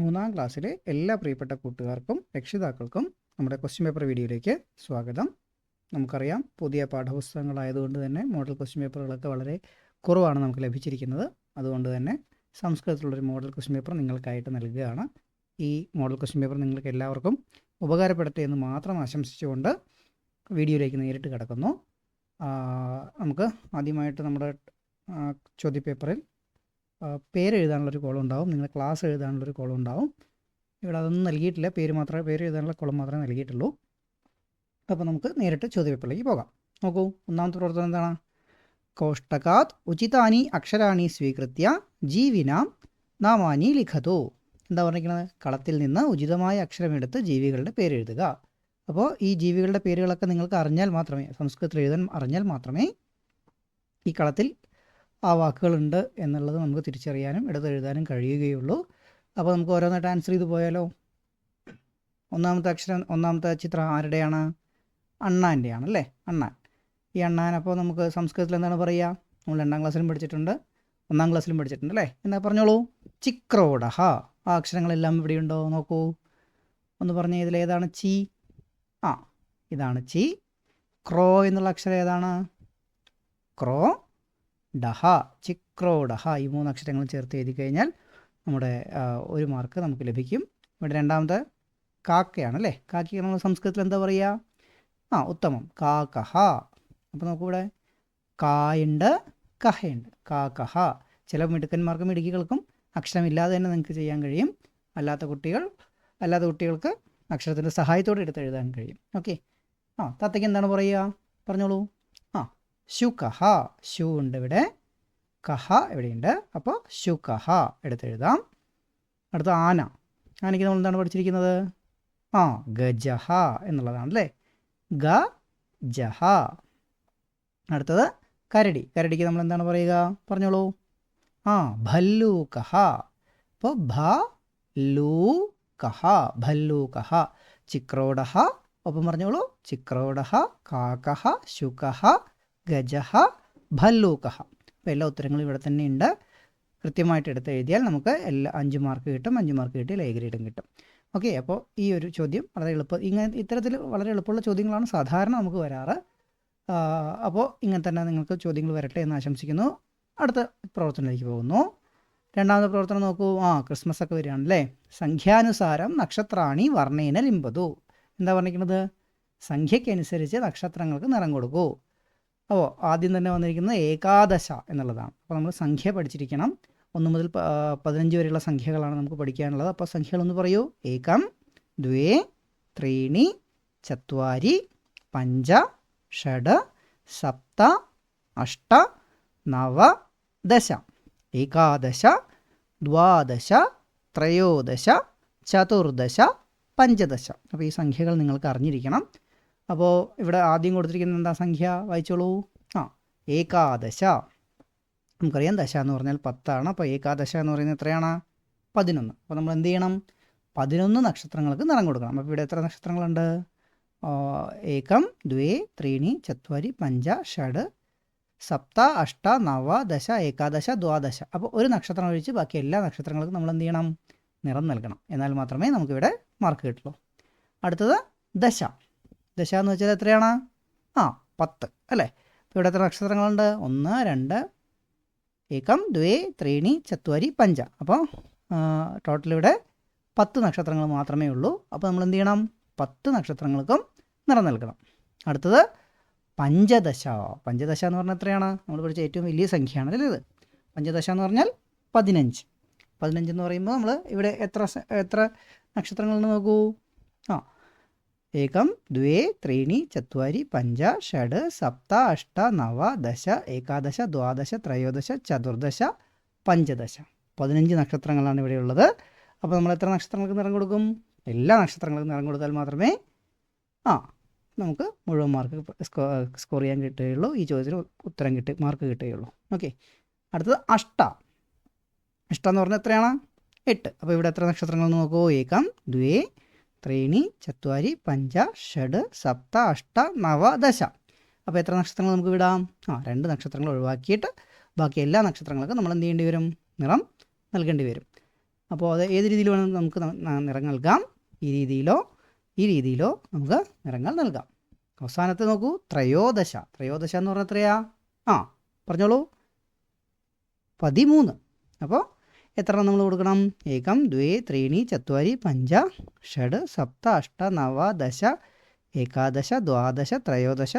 മൂന്നാം ക്ലാസ്സിലെ എല്ലാ പ്രിയപ്പെട്ട കൂട്ടുകാർക്കും രക്ഷിതാക്കൾക്കും നമ്മുടെ ക്വസ്റ്റ്യൻ പേപ്പർ വീഡിയോയിലേക്ക് സ്വാഗതം. നമുക്കറിയാം പുതിയ പാഠപുസ്തകങ്ങളായതുകൊണ്ട് തന്നെ മോഡൽ ക്വസ്റ്റ്യൻ പേപ്പറുകളൊക്കെ വളരെ കുറവാണ് നമുക്ക് ലഭിച്ചിരിക്കുന്നത്. അതുകൊണ്ട് തന്നെ സംസ്കൃതത്തിലുള്ളൊരു മോഡൽ ക്വസ്റ്റ്യൻ പേപ്പർ നിങ്ങൾക്കായിട്ട് നൽകുകയാണ്. ഈ മോഡൽ ക്വസ്റ്റ്യൻ പേപ്പർ നിങ്ങൾക്ക് എല്ലാവർക്കും ഉപകാരപ്പെടട്ടെ എന്ന് മാത്രം ആശംസിച്ചുകൊണ്ട് വീഡിയോയിലേക്ക് നേരിട്ട് കിടക്കുന്നു. നമുക്ക് ആദ്യമായിട്ട് നമ്മുടെ ചോദ്യപേപ്പറിൽ പേര് എഴുതാനുള്ളൊരു കോളം ഉണ്ടാവും നിങ്ങളുടെ ക്ലാസ് എഴുതാനുള്ളൊരു കോളം ഉണ്ടാവും ഇവിടെ അതൊന്നും നൽകിയിട്ടില്ല. പേര് മാത്രമേ പേര് എഴുതാനുള്ള കോളം മാത്രമേ നൽകിയിട്ടുള്ളൂ. അപ്പോൾ നമുക്ക് നേരിട്ട് ചോദ്യപേപ്പറിലേക്ക് പോകാം. നോക്കൂ ഒന്നാമത്തെ പ്രവർത്തനം എന്താണ്? കോഷ്ടകാത് ഉചിതാനി അക്ഷരാണി സ്വീകൃത്യ ജീവിനാം നാമാനി ലിഖതു. എന്താ പറഞ്ഞിരിക്കുന്നത് കളത്തിൽ നിന്ന് ഉചിതമായ അക്ഷരമെടുത്ത് ജീവികളുടെ പേര് എഴുതുക. അപ്പോൾ ഈ ജീവികളുടെ പേരുകളൊക്കെ നിങ്ങൾക്ക് അറിഞ്ഞാൽ മാത്രമേ സംസ്കൃതത്തിൽ എഴുതാൻ അറിഞ്ഞാൽ മാത്രമേ ഈ കളത്തിൽ ആ വാക്കുകളുണ്ട് എന്നുള്ളത് നമുക്ക് തിരിച്ചറിയാനും എടുത്തെഴുതാനും കഴിയുകയുള്ളൂ. അപ്പോൾ നമുക്ക് ഓരോന്നായിട്ട് ആൻസർ ചെയ്ത് പോയാലോ? ഒന്നാമത്തെ അക്ഷരം ഒന്നാമത്തെ ചിത്രം ആരുടെയാണ്? അണ്ണാന്റെയാണ് അല്ലേ അണ്ണാൻ. ഈ അണ്ണാൻ അപ്പോൾ നമുക്ക് സംസ്കൃതത്തിൽ എന്താണ് പറയുക? നമ്മൾ രണ്ടാം ക്ലാസ്സിലും പഠിച്ചിട്ടുണ്ട്. ഒന്നാം ക്ലാസ്സിലും പഠിച്ചിട്ടുണ്ട് അല്ലേ? എന്നാ പറഞ്ഞോളൂ. ചിക്രോഡഹ ആ അക്ഷരങ്ങളെല്ലാം ഇവിടെയുണ്ടോ? നോക്കൂ. ഒന്ന് പറഞ്ഞേ ഇതിലേതാണ് ചി. ആ ഇതാണ് ചി. ക്രോ എന്നുള്ള അക്ഷരം ഏതാണ്? ക്രോ. ഡഹ ചിക്രോ ഡഹ ഈ മൂന്ന് അക്ഷരങ്ങളും ചേർത്ത് എഴുതി കഴിഞ്ഞാൽ നമ്മുടെ ഒരു മാർക്ക് നമുക്ക് ലഭിക്കും. ഇവിടെ രണ്ടാമത്തെ കാക്കയാണ് അല്ലേ കാക്കയ്ക്ക് നമ്മൾ സംസ്കൃതത്തിൽ എന്താ പറയുക ആ ഉത്തമം. കാക്കഹ. അപ്പോൾ നമുക്കിവിടെ കായുണ്ട് കഹയുണ്ട്. കാക്കഹ. ചില മിടുക്കന്മാർക്കും മിടുക്കികൾക്കും അക്ഷരമില്ലാതെ തന്നെ നിങ്ങൾക്ക് ചെയ്യാൻ കഴിയും. അല്ലാത്ത കുട്ടികൾ അല്ലാത്ത കുട്ടികൾക്ക് അക്ഷരത്തിന്റെ സഹായത്തോടെ എടുത്ത് എഴുതാൻ കഴിയും. ഓക്കെ. ആ തത്തയ്ക്ക് എന്താണ് പറയുക പറഞ്ഞോളൂ. ആ ശുകഹ. ഷു ഉണ്ട് ഇവിടെ. കഹ ഇവിടെയുണ്ട്. അപ്പോൾ ശുകഹ എടുത്തെഴുതാം. അടുത്ത ആന. ആനയ്ക്ക് നമ്മൾ എന്താണ് പഠിച്ചിരിക്കുന്നത്? ആ ഗജഹ എന്നുള്ളതാണ് അല്ലേ ഗ ജഹ അടുത്തത് കരടി. കരടിക്ക് നമ്മൾ എന്താണ് പറയുക? പറഞ്ഞോളൂ. ആ ഭല്ലു കഹ അപ്പോൾ ഭ ലൂ കഹ ഭല്ലു കഹ ചിക്രോഡഹ ഒപ്പം പറഞ്ഞോളൂ. ചിക്രോഡഹ കാക്കഹ ശുകഹ ഗജഹ ഭല്ലൂകഹ. അപ്പോൾ എല്ലാ ഉത്തരങ്ങളും ഇവിടെ തന്നെ ഉണ്ട് കൃത്യമായിട്ട് എടുത്ത് എഴുതിയാൽ നമുക്ക് എല്ലാ അഞ്ച് മാർക്ക് കിട്ടും അഞ്ച് മാർക്ക് കിട്ടിയാൽ എ ഗ്രേഡും കിട്ടും. ഓക്കെ അപ്പോൾ ഈ ഒരു ചോദ്യം വളരെ എളുപ്പം ഇങ്ങനെ ഇത്തരത്തിൽ വളരെ എളുപ്പമുള്ള ചോദ്യങ്ങളാണ് സാധാരണ നമുക്ക് വരാറ്. അപ്പോൾ ഇങ്ങനെ തന്നെ നിങ്ങൾക്ക് ചോദ്യങ്ങൾ വരട്ടെ എന്ന് ആശംസിക്കുന്നു. അടുത്ത പ്രവർത്തനത്തിലേക്ക് പോകുന്നു. രണ്ടാമത്തെ പ്രവർത്തനം നോക്കൂ. ആ ക്രിസ്മസ് ഒക്കെ വരികയാണല്ലേ സംഖ്യാനുസാരം നക്ഷത്രാണി വർണേന ലിമ്പതു എന്താ പറഞ്ഞിരിക്കുന്നത്? സംഖ്യയ്ക്കനുസരിച്ച് നക്ഷത്രങ്ങൾക്ക് നിറം കൊടുക്കൂ. അപ്പോൾ ആദ്യം തന്നെ വന്നിരിക്കുന്നത് ഏകാദശ എന്നുള്ളതാണ്. അപ്പോൾ നമ്മൾ സംഖ്യ പഠിച്ചിരിക്കണം. ഒന്ന് മുതൽ പതിനഞ്ച് വരെയുള്ള സംഖ്യകളാണ് നമുക്ക് പഠിക്കാനുള്ളത്. അപ്പോൾ സംഖ്യകളൊന്ന് പറയൂ. ഏകം ദ്വേ ത്രീണി ചത്വാരി പഞ്ച ഷഡ് സപ്ത അഷ്ട നവ ദശ. ഏകാദശ ദ്വാദശ ത്രയോദശ ചതുർദശ പഞ്ചദശ. അപ്പോൾ ഈ സംഖ്യകൾ നിങ്ങൾക്ക് അറിഞ്ഞിരിക്കണം. അപ്പോൾ ഇവിടെ ആദ്യം കൊടുത്തിരിക്കുന്നത് എന്താ സംഖ്യ? വായിച്ചോളൂ. ആ ഏകാദശ. നമുക്കറിയാം ദശ എന്ന് പറഞ്ഞാൽ പത്താണ്. അപ്പോൾ ഏകാദശ എന്ന് പറയുന്നത് എത്രയാണ്? പതിനൊന്ന്. അപ്പോൾ നമ്മൾ എന്ത് ചെയ്യണം? പതിനൊന്ന് നക്ഷത്രങ്ങൾക്ക് നിറം കൊടുക്കണം. അപ്പോൾ ഇവിടെ എത്ര നക്ഷത്രങ്ങളുണ്ട്? ഏകം ദ്വേ ത്രീണി ചത്വരി പഞ്ച ഷഡ് സപ്ത അഷ്ട നവ ദശ ഏകാദശ ദ്വാദശ. അപ്പോൾ ഒരു നക്ഷത്രം ഒഴിച്ച് ബാക്കി എല്ലാ നക്ഷത്രങ്ങൾക്കും നമ്മൾ എന്ത് ചെയ്യണം? നിറം നൽകണം. എന്നാൽ മാത്രമേ നമുക്കിവിടെ മാർക്ക് കിട്ടുള്ളൂ. അടുത്തത് ദശ. ദശ എന്ന് വെച്ചാൽ എത്രയാണ്? ആ പത്ത്. അല്ലേ? അപ്പോൾ ഇവിടെ എത്ര നക്ഷത്രങ്ങളുണ്ട്? ഒന്ന് രണ്ട് ഏകം ദ്വേ ത്രീണി ചത്വരി പഞ്ച. അപ്പോൾ ടോട്ടൽ ഇവിടെ പത്ത് നക്ഷത്രങ്ങൾ മാത്രമേ ഉള്ളൂ. അപ്പോൾ നമ്മൾ എന്ത് ചെയ്യണം? പത്ത് നക്ഷത്രങ്ങൾക്കും നിറം നൽകണം. അടുത്തത് പഞ്ചദശ. പഞ്ചദശ എന്ന് പറഞ്ഞാൽ എത്രയാണ്? നമ്മൾ പഠിച്ച ഏറ്റവും വലിയ സംഖ്യയാണ് അല്ലേ ഇത്? പഞ്ചദശ എന്ന് പറഞ്ഞാൽ പതിനഞ്ച്. പതിനഞ്ച് എന്ന് പറയുമ്പോൾ നമ്മൾ ഇവിടെ എത്ര എത്ര നക്ഷത്രങ്ങളുണ്ട് നോക്കൂ? ആ ഏകം द्वे त्रीणि चत्वारि पञ्च षड् सप्त अष्ट नव दश एकादश द्वादश ത്രയോദശ ചതുർദശ പഞ്ചദശ. പതിനഞ്ച് നക്ഷത്രങ്ങളാണ് ഇവിടെ ഉള്ളത് അപ്പോൾ നമ്മൾ എത്ര നക്ഷത്രങ്ങൾക്ക് നിറം കൊടുക്കും? എല്ലാ നക്ഷത്രങ്ങൾക്കും നിറം കൊടുത്താൽ മാത്രമേ ആ നമുക്ക് മുഴുവൻ മാർക്ക് സ്കോ സ്കോർ ചെയ്യാൻ കിട്ടുകയുള്ളൂ. ഈ ചോദ്യത്തിന് ഉത്തരം കിട്ടി മാർക്ക് കിട്ടുകയുള്ളൂ. ഓക്കെ അടുത്തത് അഷ്ട. അഷ്ട എന്ന് പറഞ്ഞാൽ എത്രയാണ്? എട്ട്. അപ്പോൾ ഇവിടെ എത്ര നക്ഷത്രങ്ങൾ നോക്കൂ? ഏകം ദ്വേ ത്രീണി ചത്വാരി പഞ്ച ഷഡ് സപ്ത അഷ്ട നവ ദശ. അപ്പോൾ എത്ര നക്ഷത്രങ്ങൾ നമുക്ക് വിടാം? ആ രണ്ട് നക്ഷത്രങ്ങൾ ഒഴിവാക്കിയിട്ട് ബാക്കി എല്ലാ നക്ഷത്രങ്ങൾക്കും നമ്മൾ എന്ത് ചെയ്യേണ്ടി വരും? നിറം നൽകേണ്ടി വരും. അപ്പോൾ അത് ഏത് രീതിയിൽ വേണമെങ്കിൽ നമുക്ക് ന- ന- നിറങ്ങൾ നൽകാം? ഈ രീതിയിലോ ഈ രീതിയിലോ നമുക്ക് നിറങ്ങൾ നൽകാം. അവസാനത്തെ നോക്കൂ ത്രയോദശ. ത്രയോദശ എന്ന് പറഞ്ഞാൽ എത്രയാ? ആ പറഞ്ഞോളൂ. പതിമൂന്ന്. അപ്പോൾ എത്ര നമ്മൾ കൊടുക്കണം? ഏകം ദ്വേ ത്രീണി ചത്വാരി പഞ്ച ഷഡ് സപ്ത അഷ്ട നവ ദശ ഏകാദശ ദ്വാദശ ത്രയോദശ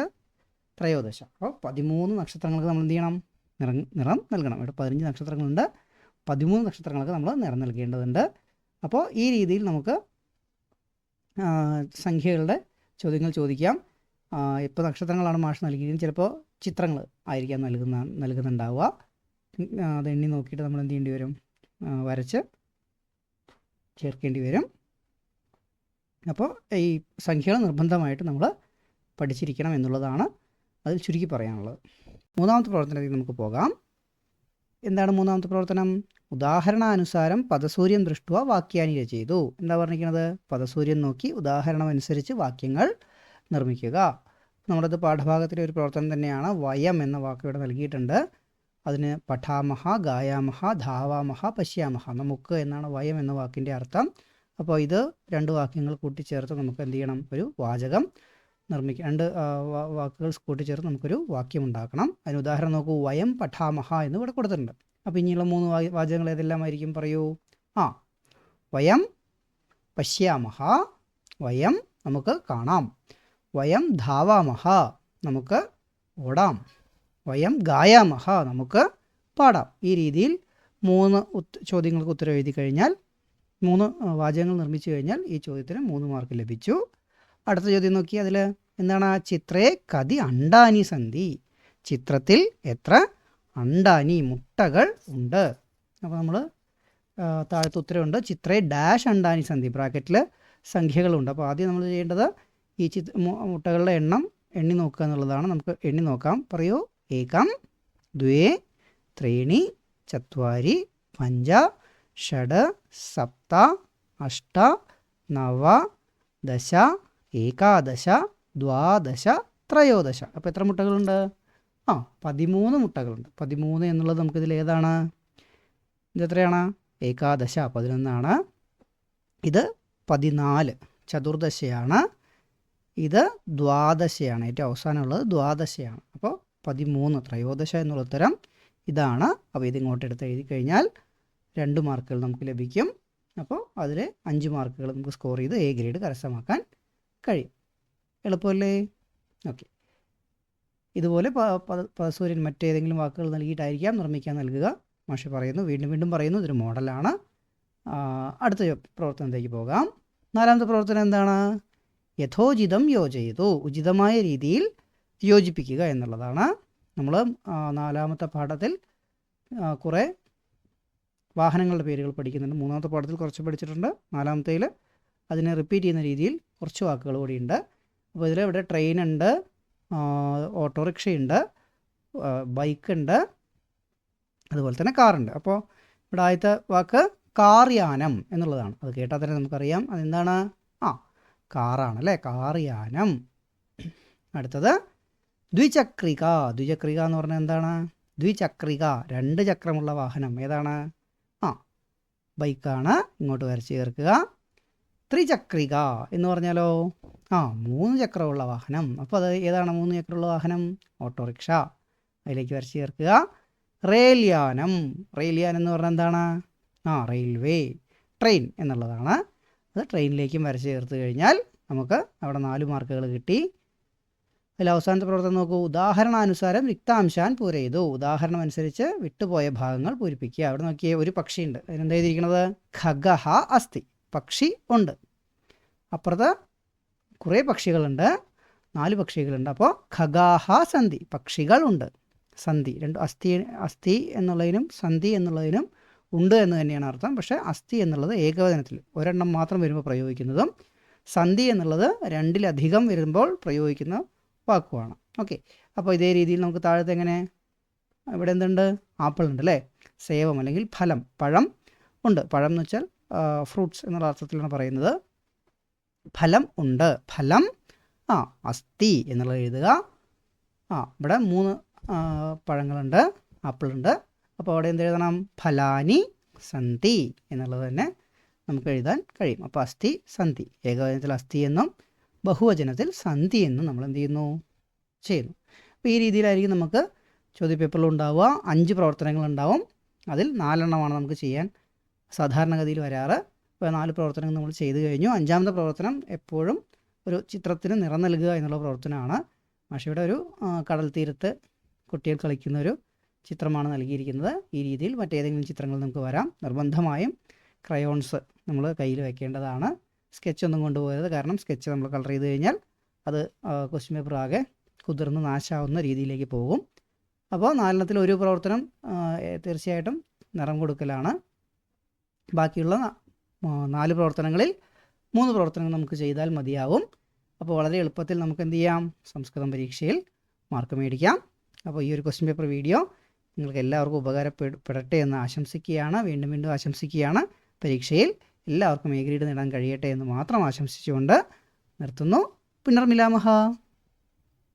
ത്രയോദശ. അപ്പോൾ പതിമൂന്ന് നക്ഷത്രങ്ങൾക്ക് നമ്മൾ എന്ത് ചെയ്യണം? നിറം നിറം നൽകണം. ഇവിടെ പതിനഞ്ച് നക്ഷത്രങ്ങളുണ്ട്. പതിമൂന്ന് നക്ഷത്രങ്ങൾക്ക് നമ്മൾ നിറം നൽകേണ്ടതുണ്ട്. അപ്പോൾ ഈ രീതിയിൽ നമുക്ക് സംഖ്യകളുടെ ചോദ്യങ്ങൾ ചോദിക്കാം. ഇപ്പോൾ നക്ഷത്രങ്ങളാണ് മാഷ് നൽകിയത് ചിലപ്പോൾ ചിത്രങ്ങൾ ആയിരിക്കാം നൽകുന്ന നൽകുന്നുണ്ടാവുക. അത് എണ്ണി നോക്കിയിട്ട് നമ്മൾ എന്ത് ചെയ്യേണ്ടി വരും? വരച്ച് ചേർക്കേണ്ടി വരും. അപ്പോൾ ഈ സംഖ്യകൾ നിർബന്ധമായിട്ട് നമ്മൾ പഠിച്ചിരിക്കണം എന്നുള്ളതാണ് അതിൽ ചുരുക്കി പറയാനുള്ളത്. മൂന്നാമത്തെ പ്രവർത്തനത്തിൽ നമുക്ക് പോകാം. എന്താണ് മൂന്നാമത്തെ പ്രവർത്തനം? ഉദാഹരണാനുസാരം പദസൂര്യം ദൃഷ്ടുവ വാക്യാനി ചെയ്തു. എന്താ പറഞ്ഞിരിക്കുന്നത് പദസൂര്യൻ നോക്കി ഉദാഹരണം അനുസരിച്ച് വാക്യങ്ങൾ നിർമ്മിക്കുക. നമ്മളത് പാഠഭാഗത്തിലെ ഒരു പ്രവർത്തനം തന്നെയാണ് വയം എന്ന വാക്ക് ഇവിടെ നൽകിയിട്ടുണ്ട്. അതിന് പഠാമഹ ഗായാമഹ ധാവാമഹ പശ്യാമഹ നമുക്ക് എന്നാണ് വയം എന്ന വാക്കിന്റെ അർത്ഥം. അപ്പോൾ ഇത് രണ്ട് വാക്യങ്ങൾ കൂട്ടിച്ചേർത്ത് നമുക്ക് എന്ത് ചെയ്യണം? ഒരു വാചകം നിർമ്മിക്കുക രണ്ട് വാക്കുകൾ കൂട്ടിച്ചേർത്ത് നമുക്കൊരു വാക്യം ഉണ്ടാക്കണം. അതിന് ഉദാഹരണം നോക്കൂ വയം പഠാമഹ എന്ന് ഇവിടെ കൊടുത്തിട്ടുണ്ട്. അപ്പോൾ ഇനിയുള്ള മൂന്ന് വാചകങ്ങൾ വാചകങ്ങൾ ഏതെല്ലാമായിരിക്കും പറയൂ. ആ വയം പശ്യാമഹ വയം നമുക്ക് കാണാം. വയം ധാവാമഹ നമുക്ക് ഓടാം. വയം ഗായാമഹ നമുക്ക് പാടാം. ഈ രീതിയിൽ മൂന്ന് ചോദ്യങ്ങൾക്ക് ഉത്തരം എഴുതി കഴിഞ്ഞാൽ മൂന്ന് വാചകങ്ങൾ നിർമ്മിച്ചു കഴിഞ്ഞാൽ ഈ ചോദ്യത്തിന് മൂന്ന് മാർക്ക് ലഭിച്ചു. അടുത്ത ചോദ്യം നോക്കി അതിൽ എന്താണ്? ആ ചിത്രേ കതി അണ്ടാനി സന്ധി. ചിത്രത്തിൽ എത്ര അണ്ടാനി മുട്ടകൾ ഉണ്ട്? അപ്പോൾ നമ്മൾ താഴത്ത് ഉത്തരവുണ്ട്. ചിത്രേ ഡാഷ് അണ്ടാനി സന്ധി ബ്രാക്കറ്റിൽ സംഖ്യകളുണ്ട് അപ്പോൾ ആദ്യം നമ്മൾ ചെയ്യേണ്ടത് ഈ ചിത്ര മുട്ടകളുടെ എണ്ണം എണ്ണി നോക്കുക എന്നുള്ളതാണ്. നമുക്ക് എണ്ണി നോക്കാം. പറയൂ. ഏകം द्वे त्रीणि चत्वारि पञ्च षड् सप्त अष्ट नव दश ഏകാദശ ദ്വാദശ ത്രയോദശ. അപ്പോൾ എത്ര മുട്ടകളുണ്ട്? ആ പതിമൂന്ന് മുട്ടകളുണ്ട്. പതിമൂന്ന് എന്നുള്ളത് നമുക്കിതിൽ ഏതാണ്? ഇത് എത്രയാണ്? ഏകാദശ പതിനൊന്നാണ്. ഇത് പതിനാല്. ചതുർദശയാണ്. ഇത് ദ്വാദശയാണ്. ഏറ്റവും അവസാനമുള്ളത് ദ്വാദശയാണ്. പതിമൂന്ന് ത്രയോദശ എന്നുള്ള ഉത്തരം ഇതാണ്. അപ്പോൾ ഇതിങ്ങോട്ട് എടുത്ത് എഴുതി കഴിഞ്ഞാൽ രണ്ട് മാർക്കുകൾ നമുക്ക് ലഭിക്കും. അപ്പോൾ അതിൽ അഞ്ച് മാർക്കുകൾ നമുക്ക് സ്കോർ ചെയ്ത് എ ഗ്രേഡ് കരസ്ഥമാക്കാൻ കഴിയും. എളുപ്പമല്ലേ? ഓക്കെ ഇതുപോലെ പദസൂര്യൻ മറ്റേതെങ്കിലും വാക്കുകൾ നൽകിയിട്ടായിരിക്കാം നിർമ്മിക്കാൻ നൽകുക. മാഷി പറയുന്നു വീണ്ടും വീണ്ടും പറയുന്നു ഇതൊരു മോഡലാണ്. അടുത്ത പ്രവർത്തനത്തിലേക്ക് പോകാം. നാലാമത്തെ പ്രവർത്തനം എന്താണ്? യഥോചിതം യോജയിതു. ഉചിതമായ രീതിയിൽ യോജിപ്പിക്കുക എന്നുള്ളതാണ്. നമ്മൾ നാലാമത്തെ പാഠത്തിൽ കുറേ വാഹനങ്ങളുടെ പേരുകൾ പഠിക്കുന്നുണ്ട്. മൂന്നാമത്തെ പാഠത്തിൽ കുറച്ച് പഠിച്ചിട്ടുണ്ട്. നാലാമത്തേൽ അതിനെ റിപ്പീറ്റ് ചെയ്യുന്ന രീതിയിൽ കുറച്ച് വാക്കുകൾ കൂടിയുണ്ട്. അപ്പോൾ ഇതിൽ ഇവിടെ ട്രെയിൻ ഉണ്ട് ഓട്ടോറിക്ഷയുണ്ട് ബൈക്ക് ഉണ്ട് അതുപോലെ തന്നെ കാറുണ്ട് അപ്പോൾ ഇവിടെ ആദ്യത്തെ വാക്ക് കാർ യാനം എന്നുള്ളതാണ്. അത് കേട്ടാൽ തന്നെ നമുക്കറിയാം. അതെന്താണ്? ആ കാറാണ് അല്ലേ? കാർ യാനം. അടുത്തത് ദ്വിചക്രിക. ദ്വിചക്രിക എന്ന് പറഞ്ഞാൽ എന്താണ്? ദ്വിചക്രിക. രണ്ട് ചക്രമുള്ള വാഹനം. ഏതാണ്? ആ ബൈക്കാണ്. ഇങ്ങോട്ട് വരച്ച് ചേർക്കുക. ത്രിചക്രിക എന്ന് പറഞ്ഞാലോ? ആ മൂന്ന് ചക്രമുള്ള വാഹനം. അപ്പോൾ അത് ഏതാണ് മൂന്ന് ചക്രമുള്ള വാഹനം? ഓട്ടോറിക്ഷ. അതിലേക്ക് വരച്ച് ചേർക്കുക. റെയിൽ യാനം. റെയിൽ യാനം എന്ന് പറഞ്ഞാൽ എന്താണ്? ആ റെയിൽവേ. ട്രെയിൻ എന്നുള്ളതാണ്. അത് ട്രെയിനിലേക്കും വരച്ച് ചേർത്ത് കഴിഞ്ഞാൽ നമുക്ക് അവിടെ നാല് മാർക്കുകൾ കിട്ടി. അതിൽ അവസാനത്തെ പ്രവർത്തനം നോക്കൂ. ഉദാഹരണാനുസാരം റിക്താംശാൻ പൂരയിതു ഉദാഹരണം അനുസരിച്ച് വിട്ടുപോയ ഭാഗങ്ങൾ പൂരിപ്പിക്കുക. അവിടെ നോക്കിയേ ഒരു പക്ഷിയുണ്ട്. അതിനെന്താ എഴുതിയിരിക്കുന്നത് ഖഗഹ അസ്ഥി. പക്ഷി ഉണ്ട്. അപ്പുറത്ത് കുറേ പക്ഷികളുണ്ട്. നാല് പക്ഷികളുണ്ട്. അപ്പോൾ ഖഗാഹ സന്ധി. പക്ഷികളുണ്ട് സന്ധി. രണ്ട് അസ്ഥി അസ്ഥി എന്നുള്ളതിനും സന്ധി എന്നുള്ളതിനും ഉണ്ട് എന്ന് തന്നെയാണ് അർത്ഥം. പക്ഷേ അസ്ഥി എന്നുള്ളത് ഏകവചനത്തിൽ ഒരെണ്ണം മാത്രം വരുമ്പോൾ പ്രയോഗിക്കുന്നതും സന്ധി എന്നുള്ളത് രണ്ടിലധികം വരുമ്പോൾ പ്രയോഗിക്കുന്ന വാക്കുമാണ് ഓക്കെ. അപ്പോൾ ഇതേ രീതിയിൽ നമുക്ക് താഴത്തെ എങ്ങനെ? ഇവിടെ എന്തുണ്ട്? ആപ്പിൾ ഉണ്ട് അല്ലേ? സേവം അല്ലെങ്കിൽ ഫലം പഴം ഉണ്ട്. പഴം എന്ന് വെച്ചാൽ ഫ്രൂട്ട്സ് എന്നുള്ള അർത്ഥത്തിലാണ് പറയുന്നത്. ഫലം ഉണ്ട്. ഫലം ആ അസ്ഥി എന്നുള്ളത് എഴുതുക. ആ ഇവിടെ മൂന്ന് പഴങ്ങളുണ്ട്. ആപ്പിളുണ്ട് അപ്പോൾ അവിടെ എന്ത് എഴുതണം? ഫലാനി സന്ധി എന്നുള്ളത് തന്നെ നമുക്ക് എഴുതാൻ കഴിയും. അപ്പോൾ അസ്ഥി സന്ധി. ഏകവചനത്തിൽ അസ്ഥി എന്നും ബഹുവചനത്തിൽ സന്ധി എന്ന് നമ്മൾ എന്ത് ചെയ്യുന്നു? ചെയ്യുന്നു. അപ്പോൾ ഈ രീതിയിലായിരിക്കും നമുക്ക് ചോദ്യപേപ്പറിൽ ഉണ്ടാവുക അഞ്ച് പ്രവർത്തനങ്ങൾ ഉണ്ടാവും. അതിൽ നാലെണ്ണമാണ് നമുക്ക് ചെയ്യാൻ സാധാരണഗതിയിൽ വരാറ്. ഇപ്പോൾ നാല് പ്രവർത്തനങ്ങൾ നമ്മൾ ചെയ്തു കഴിഞ്ഞു. അഞ്ചാമത്തെ പ്രവർത്തനം എപ്പോഴും ഒരു ചിത്രത്തിന് നിറം നൽകുക എന്നുള്ള പ്രവർത്തനമാണ്. മാഷയുടെ ഒരു കടൽ തീരത്ത് കുട്ടികൾ കളിക്കുന്ന ഒരു ചിത്രമാണ് നൽകിയിരിക്കുന്നത്. ഈ രീതിയിൽ മറ്റേതെങ്കിലും ചിത്രങ്ങൾ നമുക്ക് വരാം. നിർബന്ധമായും ക്രയോൺസ് നമ്മൾ കയ്യിൽ വെക്കേണ്ടതാണ്. സ്കെച്ച് ഒന്നും കൊണ്ടുപോകരുത്. കാരണം സ്കെച്ച് നമ്മൾ കളർ ചെയ്ത് കഴിഞ്ഞാൽ അത് ക്വസ്റ്റ്യൻ പേപ്പർ ആകെ കുതിർന്ന് നാശാവുന്ന രീതിയിലേക്ക് പോകും. അപ്പോൾ നാലെണ്ണത്തിൽ ഒരു പ്രവർത്തനം തീർച്ചയായിട്ടും നിറം കൊടുക്കലാണ്. ബാക്കിയുള്ള നാല് പ്രവർത്തനങ്ങളിൽ മൂന്ന് പ്രവർത്തനങ്ങൾ നമുക്ക് ചെയ്താൽ മതിയാവും. അപ്പോൾ വളരെ എളുപ്പത്തിൽ നമുക്ക് എന്ത് ചെയ്യാം? സംസ്കൃതം പരീക്ഷയിൽ മാർക്ക് മേടിക്കാം. അപ്പോൾ ഈ ഒരു ക്വസ്റ്റ്യൻ പേപ്പർ വീഡിയോ നിങ്ങൾക്ക് എല്ലാവർക്കും ഉപകാരപ്പെടട്ടെ എന്ന് ആശംസിക്കുകയാണ്. വീണ്ടും വീണ്ടും ആശംസിക്കുകയാണ് പരീക്ഷയിൽ. എല്ലാവർക്കും എ ഗ്രേഡ് നേടാൻ കഴിയട്ടെ എന്ന് മാത്രം ആശംസിച്ചുകൊണ്ട് നിർത്തുന്നു. പുനർമിലാമഹ.